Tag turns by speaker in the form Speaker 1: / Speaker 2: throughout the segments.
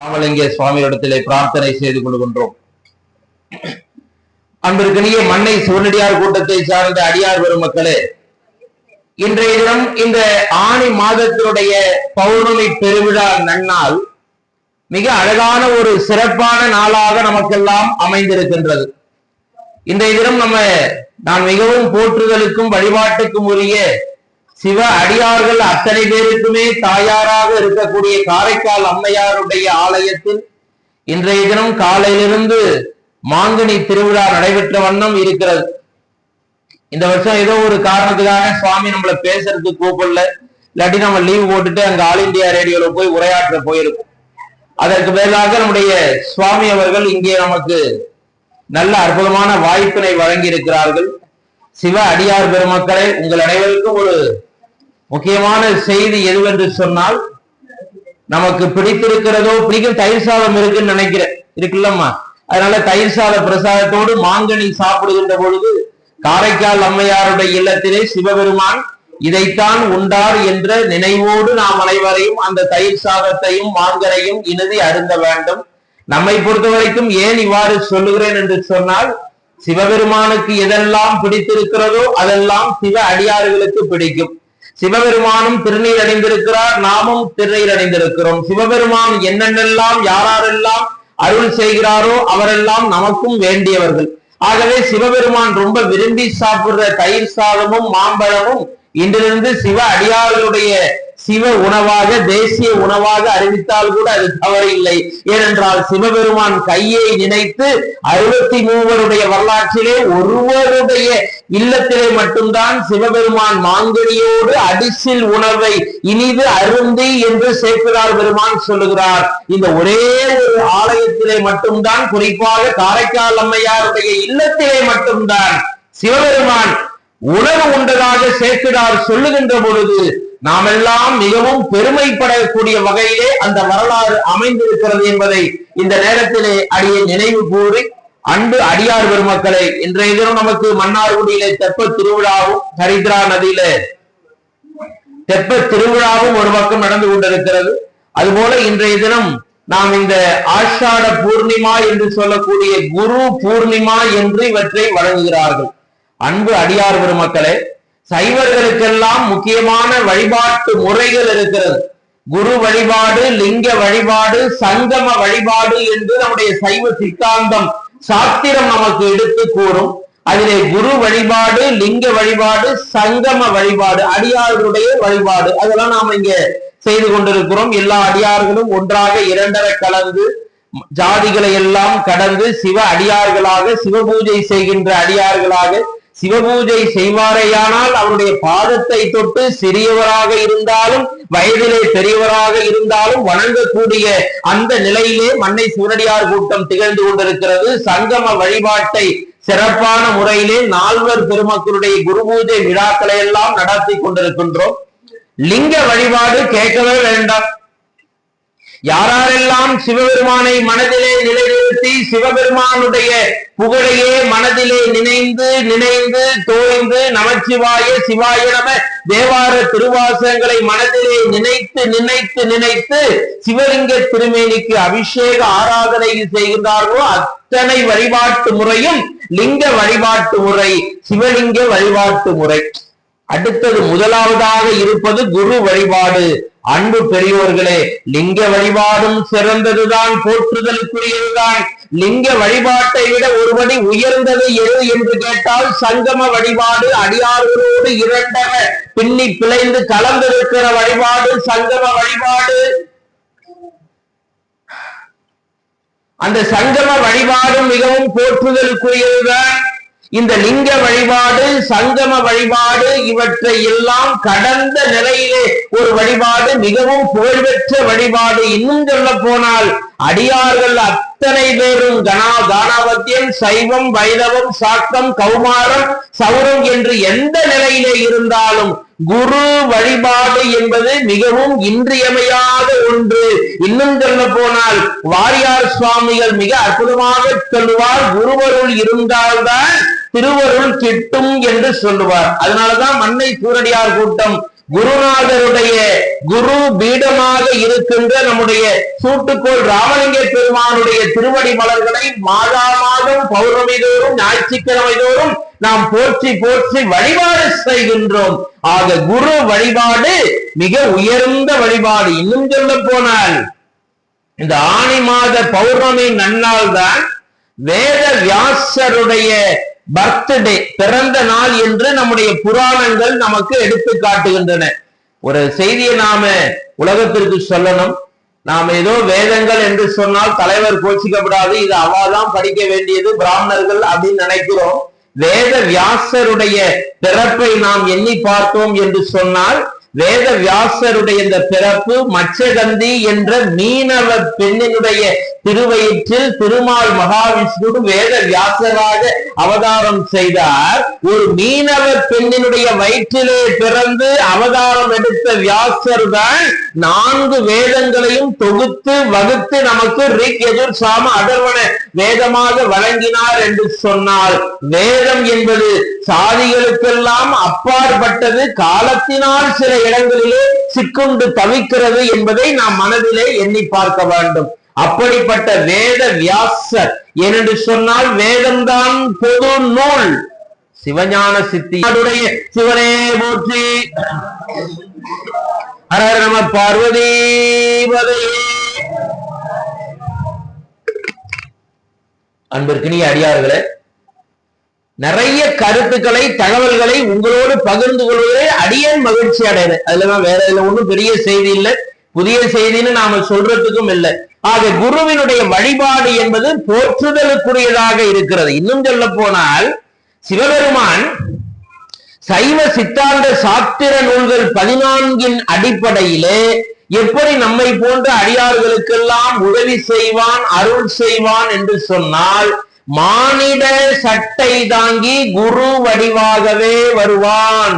Speaker 1: ராமலிங்க சுவாமியிடத்திலே பிரார்த்தனை செய்து கொள்கின்றோம். அன்பிற்கினிய மண்ணை சிவனடியார் கூட்டத்தை சார்ந்த அடியார் பெருமக்களே இன்றைய தினம் இந்த ஆணி மாதத்தினுடைய பௌர்ணமி பெருவிழா நன்னால் மிக அழகான ஒரு சிறப்பான நாளாக நமக்கெல்லாம் அமைந்திருக்கின்றது. இன்றைய தினம் நம்ம நான் மிகவும் போற்றுதலுக்கும் வழிபாட்டுக்கும் உரிய சிவ அடியார்கள் அத்தனை பேருக்குமே தாயாராக இருக்கக்கூடிய காரைக்கால் அம்மையாருடைய ஆலயத்தில் இன்றைய தினம் காலையிலிருந்து மாங்கனி திருவிழா நடைபெற்ற வண்ணம் இருக்கிறது. இந்த வருஷம் ஏதோ ஒரு காரணத்துக்காக சுவாமி நம்மள பேசுறதுக்கு கூப்பிடல. இல்லாட்டி நம்ம லீவ் போட்டுட்டு அங்க ஆல் இந்தியா ரேடியோல போய் உரையாற்ற போயிருக்கோம். அதற்கு பதிலாக நம்முடைய சுவாமி அவர்கள் இங்கே நமக்கு நல்ல அற்புதமான வாய்ப்பினை வழங்கி இருக்கிறார்கள் சிவ அடியார் பெருமக்களை உங்கள் அனைவருக்கும் ஒரு முக்கியமான செய்தி எதுவென்று சொன்னால் நமக்கு பிடித்திருக்கிறதோ பிடிக்கும் தயிர் சாதம் இருக்குன்னு நினைக்கிறேன். இருக்குல்லம்மா. அதனால தயிர் சாத பிரசாதத்தோடு மாங்கனி சாப்பிடுகின்ற பொழுது காரைக்கால் அம்மையாருடைய இல்லத்திலே சிவபெருமான் இதைத்தான் உண்டார் என்ற நினைவோடு நாம் அனைவரையும் அந்த தயிர் சாதத்தையும் மாங்கனையும் இனிதி அருந்த வேண்டும். நம்மை பொறுத்த வரைக்கும் ஏன் இவ்வாறு சொல்லுகிறேன் என்று சொன்னால் சிவபெருமானுக்கு எதெல்லாம் பிடித்திருக்கிறதோ அதெல்லாம் சிவ அடியார்களுக்கு பிடிக்கும். சிவபெருமானும் திருநீர் அடைந்திருக்கிறார் நாமும் திருநீர் அடைந்திருக்கிறோம். சிவபெருமான் என்னென்னெல்லாம் யாரெல்லாம் அருள் செய்கிறாரோ அவரெல்லாம் நமக்கும் வேண்டியவர்கள். ஆகவே சிவபெருமான் ரொம்ப விரும்பி சாப்பிடுற தயிர் சாதமும் மாம்பழமும் இன்றிலிருந்து சிவ அடியார்களுடைய சிவ உணவாக தேசிய உணவாக அறிவித்தால் கூட அது தவறு இல்லை ஏனென்றால் சிவபெருமான் கையை நினைத்து அறுபத்தி மூவருடைய வரலாற்றிலே ஒருவருடைய இல்லத்திலே மட்டும்தான் சிவபெருமான் மாங்கனியோடு அடிசில் உணவை இனிது அருந்தி என்று சேர்க்கிறார் பெருமான் சொல்லுகிறார். இந்த ஒரே ஒரு ஆலயத்திலே மட்டும்தான் குறிப்பாக காரைக்கால் அம்மையாருடைய இல்லத்திலே மட்டும்தான் சிவபெருமான் உணவு உண்டதாக சேர்க்கிறார் சொல்லுகின்ற பொழுது நாமெல்லாம் மிகவும் பெருமைப்படக்கூடிய வகையிலே அந்த வரலாறு அமைந்திருக்கிறது என்பதை இந்த நேரத்திலே அடியை நினைவு கூறி அன்பு அடியார் பெருமக்களை இன்றைய தினம் நமக்கு மன்னார்குடியிலே தெப்ப திருவிழாவும் ஹரித்ரா நதியில தெப்ப திருவிழாவும் ஒரு பக்கம் நடந்து கொண்டிருக்கிறது. அதுபோல இன்றைய தினம் நாம் இந்த ஆஷாட பூர்ணிமா என்று சொல்லக்கூடிய குரு பூர்ணிமா என்று இவற்றை வழங்குகிறார்கள். அன்பு அடியார் பெருமக்களே சைவர்களுக்கெல்லாம் முக்கியமான வழிபாட்டு முறைகள் இருக்கிறது. குரு வழிபாடு லிங்க வழிபாடு சங்கம வழிபாடு என்று நம்முடைய சைவ சித்தாந்தம் சாத்திரம் நமக்கு எடுத்து கூறும். அதிலே குரு வழிபாடு லிங்க வழிபாடு சங்கம வழிபாடு அடியார்களுடைய வழிபாடு. அதெல்லாம் நாம இங்க செய்து கொண்டிருக்கிறோம். எல்லா அடியார்களும் ஒன்றாக இரண்டரை கலந்து ஜாதிகளை எல்லாம் கடந்து சிவ அடியார்களாக சிவ பூஜை செய்கின்ற அடியார்களாக சிவபூஜை செய்வாரேயானால் அவருடைய பாதத்தை தொட்டு சிறியவராக இருந்தாலும் வயதிலே பெரியவராக இருந்தாலும் வணங்கக்கூடிய அந்த நிலையிலே மண்ணை சூரடியார் கூட்டம் திகழ்ந்து கொண்டிருக்கிறது. சங்கம வழிபாட்டை சிறப்பான முறையிலே நால்வர் பெருமக்களுடைய குரு பூஜை விழாக்களை எல்லாம் நடத்தி கொண்டிருக்கின்றோம். லிங்க வழிபாடு கேட்கவே வேண்டாம். யாரெல்லாம் சிவபெருமானை மனதிலே நிலைநிறுத்தி சிவபெருமானுடைய புகழையே மனதிலே நினைந்து நினைந்து தோய்ந்து நமச்சிவாய சிவாய நம தேவார திருவாசங்களை மனதிலே நினைத்து நினைத்து நினைத்து சிவலிங்க திருமேனிக்கு அபிஷேக ஆராதனை செய்கின்றார்களோ அத்தனை வழிபாட்டு முறையும் லிங்க வழிபாட்டு முறை சிவலிங்க வழிபாட்டு முறை. அடுத்தது முதலாவதாக இருப்பது குரு வழிபாடு. அன்பு பெரியோர்களே லிங்க வழிபாடும் சிறந்ததுதான் போற்றுதலுக்குரியதுதான். லிங்க வழிபாட்டை விட ஒருபடி உயர்ந்தது எது என்று கேட்டால் சங்கம வழிபாடு அடியார்களோடு இரண்டக பின்னி பிழைந்து கலந்திருக்கிற வழிபாடு சங்கம வழிபாடு. அந்த சங்கம வழிபாடும் மிகவும் போற்றுதலுக்குரியதுதான். இந்த லிங்க வழிபாடு சங்கம வழிபாடு இவற்றை எல்லாம் கடந்த நிலையிலே ஒரு வழிபாடு மிகவும் புகழ்பெற்ற வழிபாடு. இன்னும் சொல்ல போனால் அடியார்கள் அத்தனை பேரும் கனா தானாபத்தியம் சைவம் வைணவம் சாக்தம் கௌமாரம் சௌரம் என்று எந்த நிலையிலே இருந்தாலும் குரு வழிபாடு என்பது மிகவும் இன்றியமையாத ஒன்று. இன்னும் சொல்ல போனால் வாரியார் சுவாமிகள் மிக அற்புதமாக சொல்லுவார் குருவருள் இருந்தால்தான் திருவருள் கிட்டும் என்று சொல்லுவார். அதனாலதான் மண்ணை சூரடியார் கூட்டம். குருநாதருடைய குரு பீடமாக இருக்கின்ற நம்முடைய சூட்டுக்கோள் ராமலிங்க பெருமானுடைய திருவடி மலர்களை மாதா மாதம் பௌர்ணமி தோறும் ஞாயிற்றுக்கிழமை தோறும் நாம் போற்றி போற்றி வழிபாடு செய்கின்றோம். ஆக குரு வழிபாடு மிக உயர்ந்த வழிபாடு. இன்னும் சொல்ல போனால் இந்த ஆணி மாத பௌர்ணமி நன்னால் தான் வேத வியாசருடைய பர்த்டே பிறந்த நாள் என்று நம்முடைய புராணங்கள் நமக்கு எடுத்து காட்டுகின்றன. ஒரு செய்தியை நாம உலகத்திற்கு சொல்லணும். நாம் ஏதோ வேதங்கள் என்று சொன்னால் தலைவர் கோச்சிக்கப்படாது இது அவாதான் படிக்க வேண்டியது பிராமணர்கள் அப்படின்னு நினைக்கிறோம். வேத வியாசருடைய பிறப்பை நாம் எண்ணி பார்த்தோம் என்று சொன்னால் வேத வியாசருடைய இந்த பிறப்பு மச்சகந்தி என்ற மீனவ பெண்ணினுடைய திருவயிற்றில் திருமால் மகாவிஷ்ணு வேத வியாசராக அவதாரம் செய்தார். ஒரு மீனவ பெண்ணினுடைய வயிற்றிலே பிறந்து அவதாரம் எடுத்த வியாசர் தான் நான்கு வேதங்களையும் தொகுத்து வகுத்து நமக்கு ரிக் எதிர் சாம அதர்வன வேதமாக வழங்கினார் என்று சொன்னால் வேதம் என்பது சாதிகளுக்கெல்லாம் அப்பாற்பட்டது காலத்தினால் சில இடங்களிலே சிக்குண்டு தவிக்கிறது என்பதை நாம் மனதிலே எண்ணி பார்க்க வேண்டும். அப்படிப்பட்ட வேத வியாசர் என்று சொன்னால் வேதம்தான் பொது நூல். சிவஞான சித்தியுடைய சிவனே போற்றி. ஹர நம பார்வதி பதையே அன்பிற்கினிய அடியார்களே நிறைய கருத்துக்களை தகவல்களை உங்களோடு பகிர்ந்து கொள்வதே அடியன் மகிழ்ச்சி அடைகிறேன். அதுலதான் வேற இதுல ஒன்றும் பெரிய செய்தி இல்லை. புதிய செய்தின்னு நாம சொல்றதுக்கும் இல்லை. ஆக குருவினுடைய வழிபாடு என்பது போற்றுதலுக்குரியதாக இருக்கிறது. இன்னும் சொல்ல போனால் சிவபெருமான் சைவ சித்தாந்த சாத்திர நூல்கள் பதினான்கின் அடிப்படையிலே எப்படி நம்மை போன்ற அடியார்களுக்கெல்லாம் உதவி செய்வான் அருள் செய்வான் என்று சொன்னால் மானிட சட்டை தாங்கி குரு வடிவாகவே வருவான்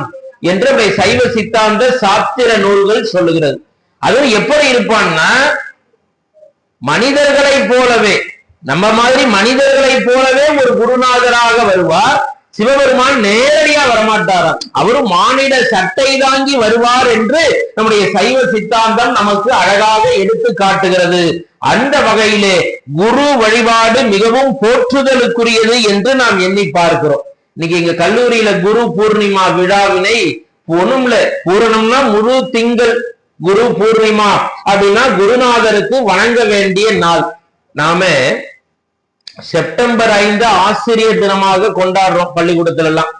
Speaker 1: என்று சைவ சித்தாந்த சாத்திர நூல்கள் சொல்லுகிறது. அதுவும் எப்படி இருப்பான்னா மனிதர்களை போலவே நம்ம மாதிரி மனிதர்களை போலவே ஒரு குருநாதராக வருவார். சிவபெருமான் நேரடியா வரமாட்டாராம். அவரும் மானிட சட்டை தாங்கி வருவார் என்று நம்முடைய சைவ சித்தாந்தம் நமக்கு அழகாக எடுத்து காட்டுகிறது. அந்த வகையிலே குரு வழிபாடு மிகவும் போற்றுதலுக்குரியது என்று நாம் எண்ணி பார்க்கிறோம். இன்னைக்கு எங்க கல்லூரியில குரு பூர்ணிமா விழாவினை ஒண்ணும்ல பூரணம்னா முழு திங்கள். குரு பூர்ணிமா அப்படின்னா குருநாதருக்கு வணங்க வேண்டிய நாள். நாம செப்டம்பர் ஐந்து ஆசிரியர் தினமாக கொண்டாடுறோம் பள்ளிக்கூடத்துல எல்லாம்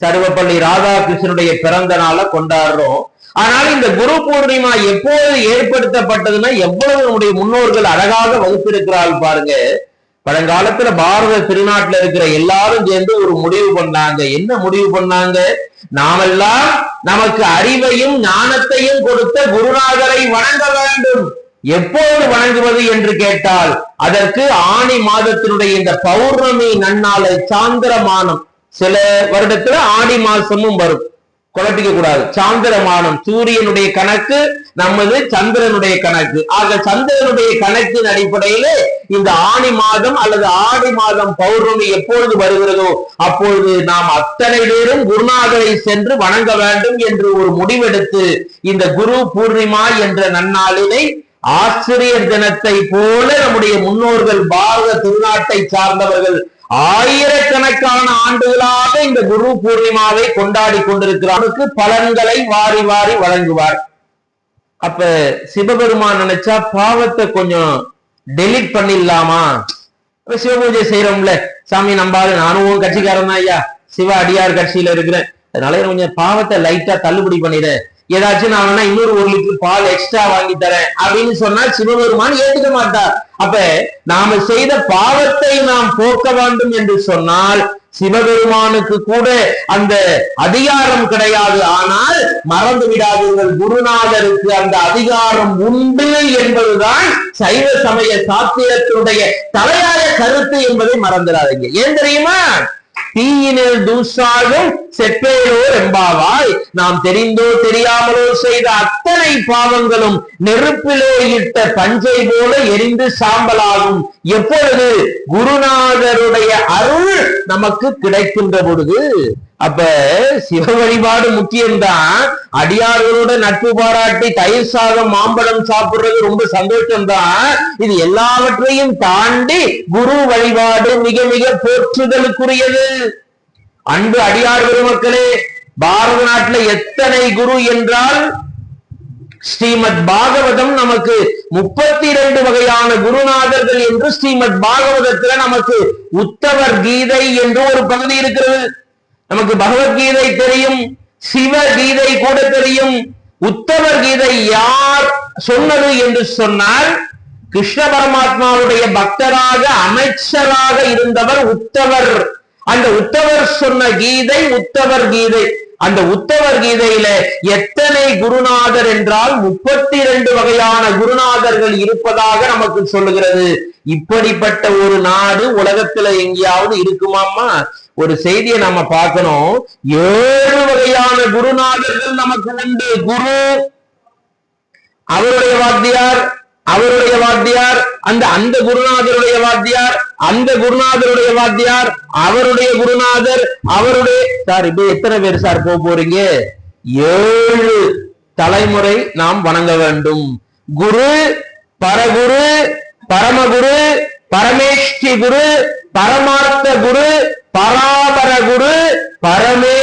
Speaker 1: சர்வப்பள்ளி ராதாகிருஷ்ணனுடைய பிறந்த நாளை கொண்டாடுறோம். ஆனால் இந்த குரு பூர்ணிமா எப்போது ஏற்படுத்தப்பட்டதுன்னா எவ்வளவு நம்முடைய முன்னோர்கள் அழகாக வகுத்திருக்கிறார்கள் பாருங்க. பழங்காலத்துல பாரத திருநாட்டுல இருக்கிற எல்லாரும் சேர்ந்து ஒரு முடிவு பண்ணாங்க. என்ன முடிவு பண்ணாங்க? நாமெல்லாம் நமக்கு அறிவையும் ஞானத்தையும் கொடுத்த குருநாதரை வணங்க வேண்டும். எப்போது வணங்குவது என்று கேட்டால் அதற்கு ஆணி மாதத்தினுடைய இந்த பௌர்ணமி நன்னாளை சாந்திரமானம். சில வருடத்துல ஆடி மாசமும் வரும். குழப்பிக்க கூடாது சாந்திரமானம் சூரியனுடைய கணக்கு நமது சந்திரனுடைய கணக்கு. ஆக சந்திரனுடைய கணக்கின் அடிப்படையில இந்த ஆணி மாதம் அல்லது ஆடி மாதம் பௌர்ணமி எப்பொழுது வருகிறதோ அப்பொழுது நாம் அத்தனை பேரும் குருநாதரை சென்று வணங்க வேண்டும் என்று ஒரு முடிவெடுத்து இந்த குரு பூர்ணிமா என்ற நன்னாளினை ஆசிரியர் தினத்தை போல நம்முடைய முன்னோர்கள் பாரத திருநாட்டை சார்ந்தவர்கள் ஆயிரக்கணக்கான ஆண்டுகளாக இந்த குரு பூர்ணிமாவை கொண்டாடி கொண்டிருக்கிறாருக்கு பலன்களை வாரி வாரி வழங்குவார். அப்ப சிவபெருமான் நினைச்சா பாவத்தை கொஞ்சம் டெலிட் பண்ணிடலாமா? சிவபூஜை செய்யறோம்ல சாமி நம்பாது நானும் உன் கட்சிக்காரன் தான் ஐயா. சிவ அடியார் கட்சியில இருக்கிறேன். அதனால கொஞ்சம் பாவத்தை லைட்டா தள்ளுபடி பண்ணிடு. ஏதாச்சும் நான் வேணா இன்னொரு ஒரு லிட்டர் பால் எக்ஸ்ட்ரா வாங்கி தரேன் அப்படின்னு சொன்னா சிவபெருமான் ஏத்துக்க மாட்டார். அப்ப நாம செய்த பாவத்தை நாம் போக்க வேண்டும் என்று சொன்னால் சிவபெருமானுக்கு கூட அந்த அதிகாரம் கிடையாது. ஆனால் மறந்து விடாதீர்கள் குருநாதருக்கு அந்த அதிகாரம் உண்டு என்பதுதான் சைவ சமய சாத்திரத்தினுடைய தலையாய கருத்து என்பதை மறந்துடாதீங்க. ஏன் தெரியுமா? தீயினில் தூசாகும் செப்பேலோர் எம்பாவாய் நாம் தெரிந்தோ தெரியாமலோ செய்த அத்தனை பாவங்களும் நெருப்பிலோ இட்ட பஞ்சை போல எரிந்து சாம்பலாகும். எப்பொழுது குருநாதருடைய அருள் நமக்கு கிடைக்கின்ற பொழுது அப்ப சிவ வழிபாடு முக்கியம்தான். அடியார்களோட நட்பு பாராட்டி தயிர் சாதம் மாம்பழம் சாப்பிடுறது ரொம்ப சந்தோஷம்தான். இது எல்லாவற்றையும் தாண்டி குரு வழிபாடு மிக மிக போற்றுதலுக்குரியது. அன்பு அடியார் பெருமக்களே பாரத நாட்டுல எத்தனை குரு என்றால் ஸ்ரீமத் பாகவதம் நமக்கு முப்பத்தி இரண்டு வகையான குருநாதர்கள் என்று ஸ்ரீமத் பாகவதத்துல நமக்கு உத்தவர் கீதை என்று ஒரு பகுதி இருக்கிறது. நமக்கு பகவத்கீதை தெரியும் சிவ கீதை கூட தெரியும் உத்தவர் கீதை யார் சொன்னது என்று சொன்னால் கிருஷ்ண பரமாத்மாவுடைய பக்தராக அமைச்சராக இருந்தவர் உத்தவர். அந்த உத்தவர் சொன்ன கீதை உத்தவர் கீதை. அந்த உத்தவர் கீதையில எத்தனை குருநாதர் என்றால் முப்பத்தி இரண்டு வகையான குருநாதர்கள் இருப்பதாக நமக்கு சொல்லுகிறது. இப்படிப்பட்ட ஒரு நாடு உலகத்துல எங்கேயாவது இருக்குமாமா ஒரு செய்தியை நம்ம பார்க்கணும். ஏழு வகையான குருநாதர்கள் நமக்கு உண்டு. குரு அவருடைய வாத்தியார் அவருடைய வாத்தியார் அந்த அந்த குருநாதருடைய வாத்தியார் அந்த குருநாதருடைய வாத்தியார் அவருடைய குருநாதர் அவருடைய சார் இப்ப எத்தனை பேர் சார் போக போறீங்க? ஏழு தலைமுறை நாம் வணங்க வேண்டும். குரு பரகுரு பரமகுரு பரமேஷ்டி குரு பரமார்த்த குரு பராபர குரு பரமே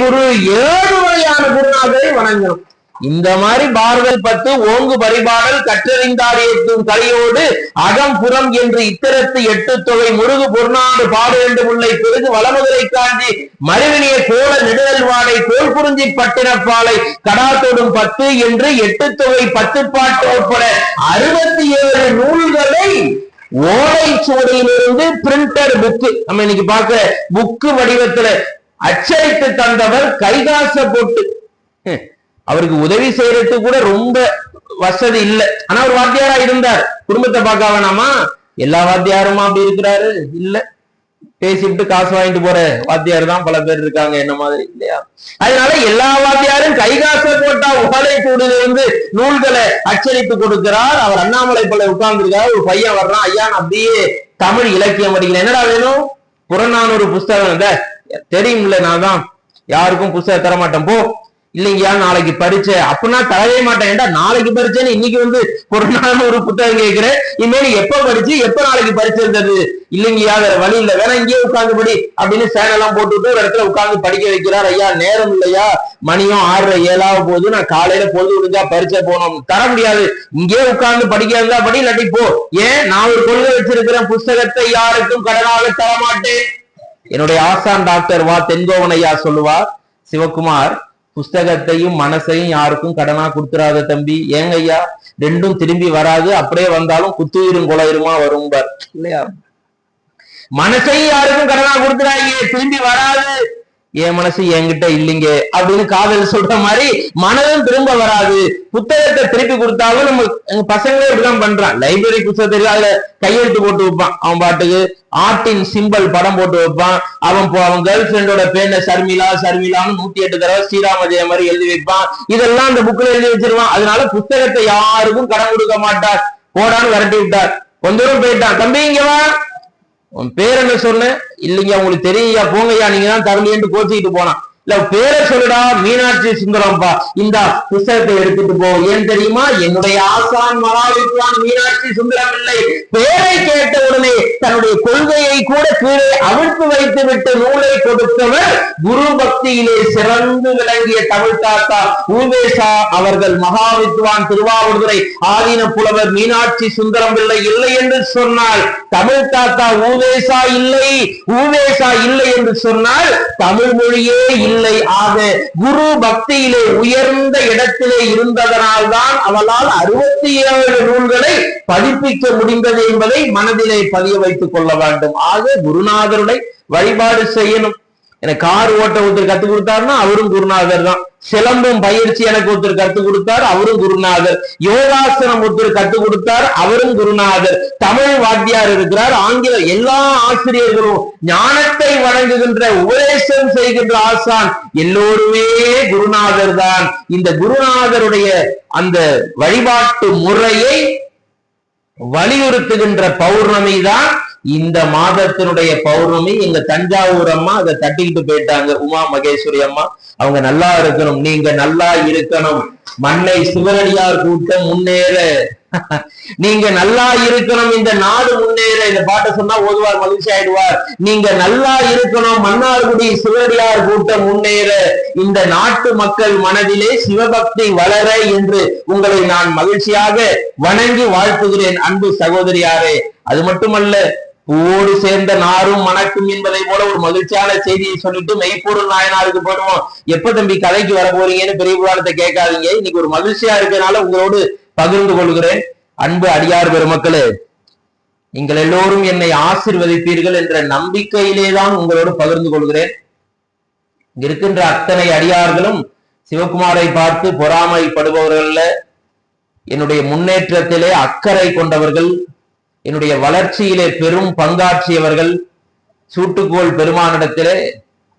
Speaker 1: குரு. ஏழு வகையான குருநாதரை வணங்கணும். இந்த மாதிரி பாரதல் பத்து ஓங்கு பரிபாடல் கற்றறிந்தாரியத்தும் கலையோடு அகம் புறம் என்று இத்தரத்து எட்டு தொகை முருகு பொருநாடு பாடு என்று முல்லை பெருகு வளமுதலை காஞ்சி மருவினிய கோல நெடுதல் வாடை தோல் குறிஞ்சி பட்டினப்பாலை கடாத்தோடும் பத்து என்று எட்டு தொகை பத்து பாட்டு உட்பட அறுபத்தி ஏழு நூல்களை ஓலைச்சுவடியிலிருந்து பிரிண்டர் புக்கு நம்ம இன்னைக்கு பார்க்கிற புக்கு வடிவத்துல அச்சடித்து தந்தவர் கைகாச போட்டு. அவருக்கு உதவி செய்யறதுக்கு கூட ரொம்ப வசதி இல்லை. ஆனா ஒரு வாத்தியாரா இருந்தார். குடும்பத்தை பார்க்க வேணாமா? எல்லா வாத்தியாருமா அப்படி இருக்கிறாரு? இல்ல. பேசிட்டு காசு வாங்கிட்டு போற வாத்தியார் தான் பல பேர் இருக்காங்க என்ன மாதிரி இல்லையா? அதனால எல்லா வாத்தியாரும் கைகாச போட்டா ஓலை கூடுதல் வந்து நூல்களை அச்சரித்து கொடுக்கிறார். அவர் அண்ணாமலை பல உட்கார்ந்துருக்காரு ஒரு பையன் வர்றான் ஐயா அப்படியே தமிழ் இலக்கியம் படிக்கல என்னடா வேணும்? புறநானூறு புஸ்தகம் இந்த தெரியும்ல நான் தான் யாருக்கும் புஸ்தகம் தரமாட்டேன். போ. இல்லைங்கயா நாளைக்கு பரிச்சை அப்படின்னா தரவே மாட்டேன். ஏண்டா நாளைக்கு பரீட்சைன்னு இன்னைக்கு வந்து ஒரு நாள் ஒரு புத்தகம் கேட்கிறேன். இனிமேல் எப்ப படிச்சு எப்ப நாளைக்கு பரிச்சை இருந்தது? இல்லைங்கயா வேற வழி இல்ல. வேணா இங்கேயே உட்காந்து படி அப்படின்னு சேனல் எல்லாம் போட்டுட்டு ஒரு இடத்துல உட்காந்து படிக்க வைக்கிறார். ஐயா நேரம் இல்லையா? மணியும் ஆறு ஏழாவது போது நான் காலையில பொழுது விடுஞ்சா பரிச்சை போனோம் தர முடியாது. இங்கேயே உட்கார்ந்து படிக்க இருந்தா படி இல்லாட்டி போ. ஏன்? நான் ஒரு கொள்கை வச்சிருக்கிறேன். புஸ்தகத்தை யாருக்கும் கடனாக தர மாட்டேன் என்னுடைய ஆசான் டாக்டர் வா தென்கோவன் ஐயா சொல்லுவார் சிவகுமார் புஸ்தகத்தையும் மனசையும் யாருக்கும் கடனா கொடுத்துறாத தம்பி. ஏங்க ஐயா ரெண்டும் திரும்பி வராது. அப்படியே வந்தாலும் குத்துயிரும் குலயிருமா வரும்பார். இல்லையா? மனசையும் யாருக்கும் கடனா கொடுத்துறாங்க திரும்பி வராது. என் மனசு என்கிட்ட இல்லைங்க அப்படின்னு காதல் சொல்ற மாதிரி மனதும் திரும்ப வராது. புத்தகத்தை திருப்பி கொடுத்தாலும் நம்ம எங்க பசங்களே இப்படிதான் பண்றான். லைப்ரரி புத்தகத்தை அதுல கையெழுத்து போட்டு வைப்பான். அவன் பாட்டுக்கு ஆர்டின் சிம்பல் படம் போட்டு வைப்பான். அவன் போ- அவன் கேர்ள் ஃபிரெண்டோட பேர்ல சர்மிளா சர்மிளான்னு நூத்தி எட்டு தடவை ஸ்ரீராமஜெய மாதிரி எழுதி வைப்பான். இதெல்லாம் அந்த புக்ல எழுதி வச்சிருவான். அதனால புத்தகத்தை யாருக்கும் கடன் கொடுக்க மாட்டார். போடான்னு விரட்டி விட்டார். கொஞ்ச தூரம் போயிட்டான். தம்பி இங்கவா உன் பேர் என்ன சொன்ன? இல்லைங்க உங்களுக்கு தெரியா போங்கய்யா நீங்க தான் தரலையேன்னு கோச்சிக்கிட்டு போனான். இல்ல பேரை சொல்லுடா மீனாட்சி சுந்தரம்பா. இந்த புஸ்தகத்தை எடுத்துட்டு போ. ஏன் தெரியுமா? என்னுடைய ஆசான் மகாவித்வான் மீனாட்சி சுந்தரம் இல்லை. பேரை கேட்ட உடனே தன்னுடைய கொள்கையை கூட கீழே அவிழ்த்து வைத்து விட்டு நூலை கொடுத்தவர் குரு பக்தியிலே சிறந்து விளங்கிய தமிழ் தாத்தா ஊவேசா அவர்கள் மகாவித்வான் திருவாவூர்துறை ஆதீன புலவர் மீனாட்சி சுந்தரம் பிள்ளை இல்லை என்று சொன்னால் தமிழ் தாத்தா ஊவேசா இல்லை ஊவேசா இல்லை என்று சொன்னால் தமிழ் மொழியே இல்லை. ஆக குரு பக்தியிலே உயர்ந்த இடத்திலே இருந்ததனால் தான் அவளால் அறுபத்தி ஏழு நூல்களை பதிப்பிக்க முடிந்தது என்பதை மனதிலே பதிய வைத்துக் கொள்ள வேண்டும். ஆக குருநாதருடைய வழிபாடு செய்யணும். எனக்கு கார் ஓட்ட ஒருத்தர் கத்து கொடுத்தாருன்னா அவரும் குருநாதர் தான். சிலம்பம் பயிற்சி எனக்கு ஒருத்தர் கத்து கொடுத்தார் அவரும் குருநாதர். யோகாசனம் ஒருத்தர் கத்து கொடுத்தார் அவரும் குருநாதர். தமிழ் வாத்தியார் இருக்கிறார். ஆங்கில எல்லா ஆசிரியர்களும் ஞானத்தை வழங்குகின்ற உபதேசம் செய்கின்ற ஆசான் எல்லோருமே குருநாதர் தான். இந்த குருநாதருடைய அந்த வழிபாட்டு முறையை வலியுறுத்துகின்ற பௌர்ணமி தான் இந்த மாதத்தினுடைய பௌர்ணமி எங்க தஞ்சாவூர் அம்மா அதை தட்டிக்கிட்டு போயிட்டாங்க. உமா மகேஸ்வரி அம்மா அவங்க நல்லா இருக்கணும் நீங்க நல்லா இருக்கணும். மண்ணை சிவனடியார் கூட்டம் முன்னேற. நீங்க நல்லா இருக்கணும் இந்த நாடு முன்னேற. இந்த பாட்டை சொன்னா ஓதுவார் மகிழ்ச்சி ஆயிடுவார். நீங்க நல்லா இருக்கணும் மன்னார்குடி சிவனடியார் கூட்டம் முன்னேற. இந்த நாட்டு மக்கள் மனதிலே சிவபக்தி வளர என்று உங்களை நான் மகிழ்ச்சியாக வணங்கி வாழ்த்துகிறேன் அன்பு சகோதரியாரே. அது மட்டுமல்ல பூவோடு சேர்ந்த நாரும் மணக்கும் என்பதை போல ஒரு மகிழ்ச்சியான செய்தியை சொல்லிட்டு மெய்ப்பொருள் நாயனாருக்கு போடுவோம் எப்ப தம்பி கதைக்கு வர போறீங்கன்னு பெரிய புராணத்தை கேட்காதீங்க. இன்னைக்கு ஒரு மகிழ்ச்சியா இருக்கனால உங்களோடு பகிர்ந்து கொள்கிறேன். அன்பு அடியார் பெருமக்களே நீங்கள் எல்லோரும் என்னை ஆசிர்வதிப்பீர்கள் என்ற நம்பிக்கையிலே தான் உங்களோடு பகிர்ந்து கொள்கிறேன். இங்க இருக்கின்ற அத்தனை அடியார்களும் சிவகுமாரை பார்த்து பொறாமைப்படுபவர்கள்ல என்னுடைய முன்னேற்றத்திலே அக்கறை கொண்டவர்கள். என்னுடைய வளர்ச்சியிலே பெரும் பங்காற்றியவர்கள் சூட்டுக்கோள் பெருமானிடத்திலே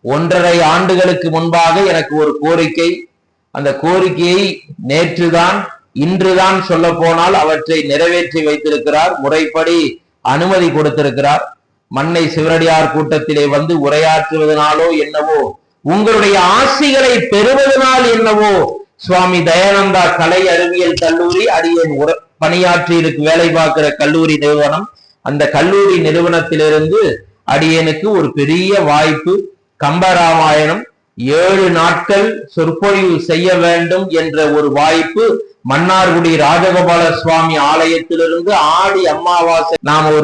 Speaker 1: ஒன்றரை ஆண்டுகளுக்கு முன்பாக எனக்கு ஒரு கோரிக்கை. அந்த கோரிக்கையை நேற்றுதான் இன்றுதான் சொல்ல போனால் அவற்றை நிறைவேற்றி வைத்திருக்கிறார் முறைப்படி அனுமதி கொடுத்திருக்கிறார். மண்ணை சிவரடியார் கூட்டத்திலே வந்து உரையாற்றுவதனாலோ என்னவோ உங்களுடைய ஆசிகளை பெறுவதனால் என்னவோ சுவாமி தயானந்தா கலை அறிவியல் கல்லூரி அடியேன் பணியாற்றி இருக்கு வேலை பார்க்கிற கல்லூரி நிறுவனம். அந்த கல்லூரி நிறுவனத்திலிருந்து அடியனுக்கு ஒரு பெரிய வாய்ப்பு கம்பராமாயணம். ஏழு நாட்கள் சொற்பொழிவு செய்ய வேண்டும் என்ற ஒரு வாய்ப்பு மன்னார்குடி ராஜகோபால சுவாமி ஆலயத்திலிருந்து ஆடி அமாவாசை. நாம் ஒரு